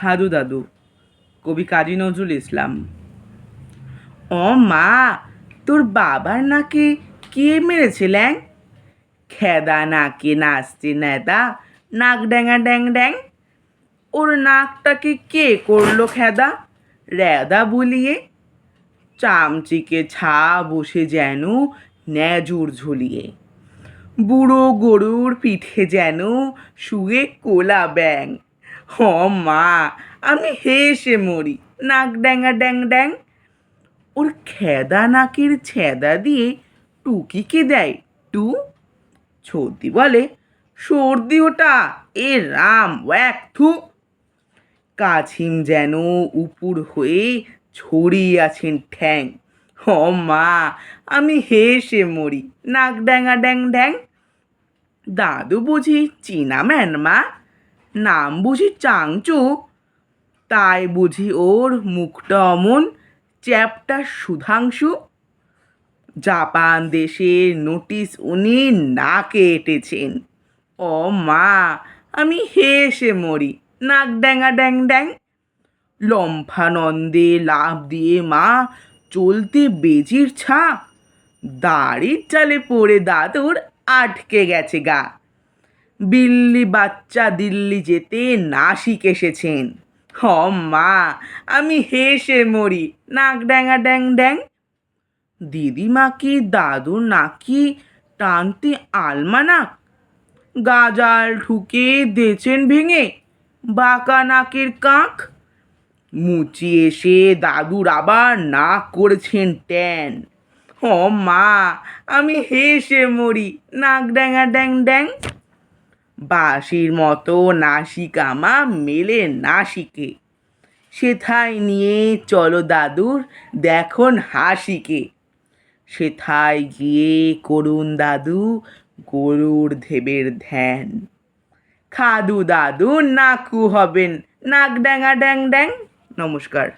খাদু দাদু, কবি কাজী নজরুল ইসলাম। ও মা, তোর বাবার নাকে কে মেরেছে ল্যাং? খেদা নাকে নাচছে নেদা নাক ড্যাঙা ড্যাং ড্যাং। ওর নাকটাকে কে করল খেদা? র্যাদা বুলিয়ে। চামচিকে ছা বসে যেন ন্যাজুর ঝুলিয়ে। বুড়ো গরুর পিঠে যেন শুয়ে কোলা ব্যাং হ, মা। আমি হেসে মরি। নাক ড্যাঙা ড্যাং ড্যাং। ওর খেদা নাকের ছেদা দিয়ে টুকিকে দেয় টু। সর্দি বলে, সর্দি ওটা, এ রাম, ওয়াক, থু। কাছিম যেন উপুর হয়ে ছড়িয়ে আছেন ঠ্যাং। হ, মা, আমি হেসে মরি। নাক ড্যাঙা, ড্যাং ড্যাং। দাদু বুঝি চীনা ম্যান, মা? নাম বুঝি চাংচু তাই বুঝি ওর মুখটা অমন চ্যাপটা সুধাংশু। জাপান দেশের নোটিশ উনি নাকে এঁটেছেন। ও মা, আমি হেসে মরি, নাক ড্যাঙা ড্যাং ড্যাং। লম্ফানন্দে লাভ দিয়ে মা চলতে বেজির ছা দাড়ির চালে পড়ে দাদুর আটকে গেছে গা। বিল্লি বাচ্চা দিল্লি যেতে নাসিক এসেছেন। হ মা আমি হেসে মরি। নাক ড্যাঙা ড্যাং ড্যাং। দিদিমা কি দাদুর নাকি টানতে আলমানাক? গাজাল ঢুকে দেছেন ভেঙে, বাঁকা নাকের কাঁক? মুচি এসে দাদুর আবার নাক করেছেন ট্যান। ও মা আমি হেসে মরি। নাক ড্যাঙা ড্যাং ড্যাং। বাঁশির মতো নাসিকামা মেলে নাসিকে। সেথায় নিয়ে চলো দাদুর, দেখুন হাসিকে। সেথায় গিয়ে করুন দাদু, গরুর ধেবের ধ্যান। খাদু দাদু নাকু হবেন, নাক ড্যাঙা ড্যাং ড্যাং। নমস্কার।